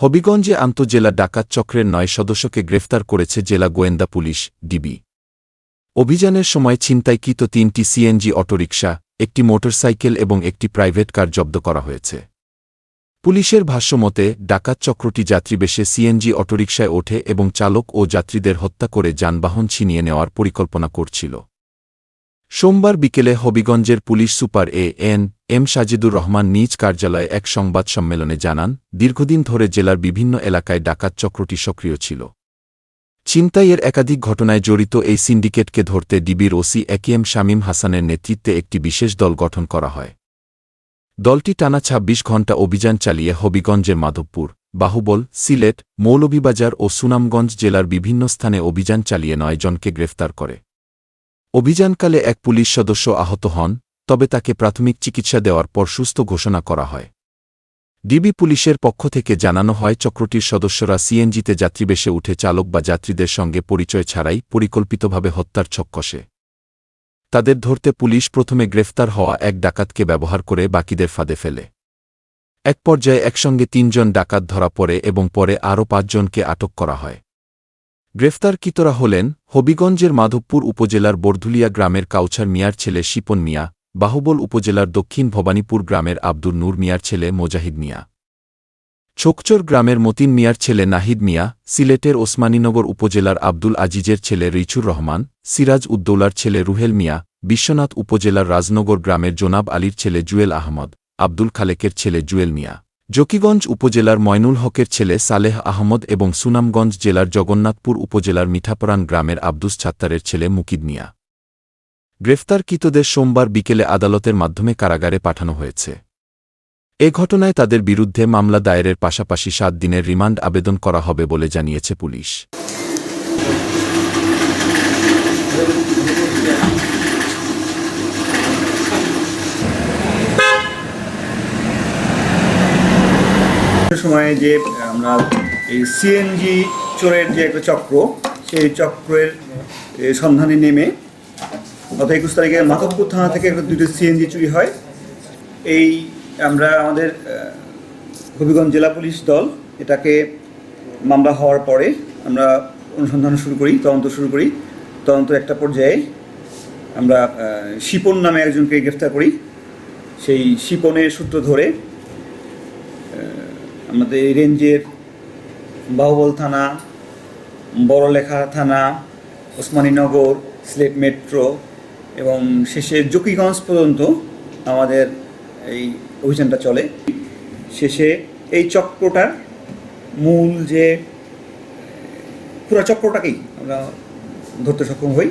হবিগঞ্জে আন্তজেলা ডাকাত চক্রের নয় সদস্যকে গ্রেফতার করেছে জেলা গোয়েন্দা পুলিশ, ডিবি। অভিযানের সময় ছিনতাইকৃত তিনটি সিএনজি অটোরিকশা, একটি মোটরসাইকেল এবং একটি প্রাইভেট কার জব্দ করা হয়েছে। পুলিশের ভাষ্যমতে ডাকাত চক্রটি যাত্রীবেশে সিএনজি অটোরিকশায় ওঠে এবং চালক ও যাত্রীদের হত্যা করে যানবাহন ছিনিয়ে নেওয়ার পরিকল্পনা করছিল। সোমবার বিকেলে হবিগঞ্জের police super A N M Sajidur Rahman নিজ কার্যালয়ে এক সংবাদ সম্মেলনে জানান, দীর্ঘদিন ধরে জেলার বিভিন্ন এলাকায় ডাকাত চক্রটি সক্রিয় ছিল। ছিনতাইয়ের একাধিক ঘটনায় জড়িত এই সিন্ডিকেটকে ধরতে ডিবির ওসি একিএম শামীম হাসানের নেতৃত্বে একটি বিশেষ দল গঠন করা হয়। দলটি টানা ২৬ ঘণ্টা অভিযান চালিয়ে হবিগঞ্জের মাধবপুর, বাহুবল, সিলেট, মৌলভীবাজার ও সুনামগঞ্জ জেলার বিভিন্ন স্থানে অভিযান চালিয়ে নয় জনকে গ্রেফতার করে। অভিযানকালে এক পুলিশ সদস্য আহত হন, তবে তাকে প্রাথমিক চিকিৎসা দেওয়ার পর সুস্থ ঘোষণা করা হয়। ডিবি পুলিশের পক্ষ থেকে জানানো হয়, চক্রটির সদস্যরা সিএনজিতে যাত্রীবেশে উঠে চালক বা যাত্রীদের সঙ্গে পরিচয় ছাড়াই পরিকল্পিতভাবে হত্যার ছক্কসে। তাদের ধরতে পুলিশ প্রথমে গ্রেফতার হওয়া এক ডাকাতকে ব্যবহার করে বাকিদের ফাঁদে ফেলে। এক পর্যায়ে একসঙ্গে তিনজন ডাকাত ধরা পড়ে এবং পরে আরও পাঁচজনকে আটক করা হয়। গ্রেফতারকৃতরা হলেন হবিগঞ্জের মাধবপুর উপজেলার বর্ধুলিয়া গ্রামের কাউছার মিয়ার ছেলে শিপন মিয়া, বাহুবল উপজেলার দক্ষিণ ভবানীপুর গ্রামের আব্দুর নূর মিয়ার ছেলে মোজাহিদ মিয়া। ছোকচর গ্রামের মতিন মিয়ার ছেলে নাহিদ মিয়া, সিলেটের ওসমানীনগর উপজেলার আব্দুল আজিজের ছেলে রিচুর রহমান, সিরাজ উদ্দৌলার ছেলে রুহেল মিয়া, বিশ্বনাথ উপজেলার রাজনগর গ্রামের জোনাব আলীর ছেলে জুয়েল আহমদ, আব্দুল খালেকের ছেলে জুয়েল মিয়া। জকিগঞ্জ উপজেলার ময়নুল হকের ছেলে সালেহ আহমদ এবং সুনামগঞ্জ জেলার জগন্নাথপুর উপজেলার মিঠাপরান গ্রামের আব্দুস ছাত্তারের ছেলে মুকিদ মিয়া। গ্রেফতারকৃতদের সোমবার বিকেলে আদালতের মাধ্যমে কারাগারে পাঠানো হয়েছে। এ ঘটনায় তাদের বিরুদ্ধে মামলা দায়েরের পাশাপাশি সাত দিনের রিমান্ড আবেদন করা হবে বলে জানিয়েছে পুলিশ। সময়ে যে আমরা এই সিএনজি চোরের যে একটা চক্র, সেই চক্রের সন্ধানে নেমে গত একুশ তারিখে মাধবপুর থানা থেকে একটা দুটো সিএনজি চুরি হয়। এই আমরা আমাদের হবিগঞ্জ জেলা পুলিশ দল এটাকে মামলা হওয়ার পরে আমরা অনুসন্ধান শুরু করি, তদন্ত শুরু করি। তদন্ত একটা পর্যায়ে আমরা শিপন নামে একজনকে গ্রেফতার করি। সেই শিপনের সূত্র ধরে আমাদের এই রেঞ্জের বাহুবল থানা, বড়লেখা থানা, ওসমানীনগর, সিলেট মেট্রো এবং শেষে জকিগঞ্জ পর্যন্ত আমাদের এই অভিযানটা চলে। শেষে এই চক্রটার মূল যে পুরো চক্রটাকেই আমরা ধরতে সক্ষম হই।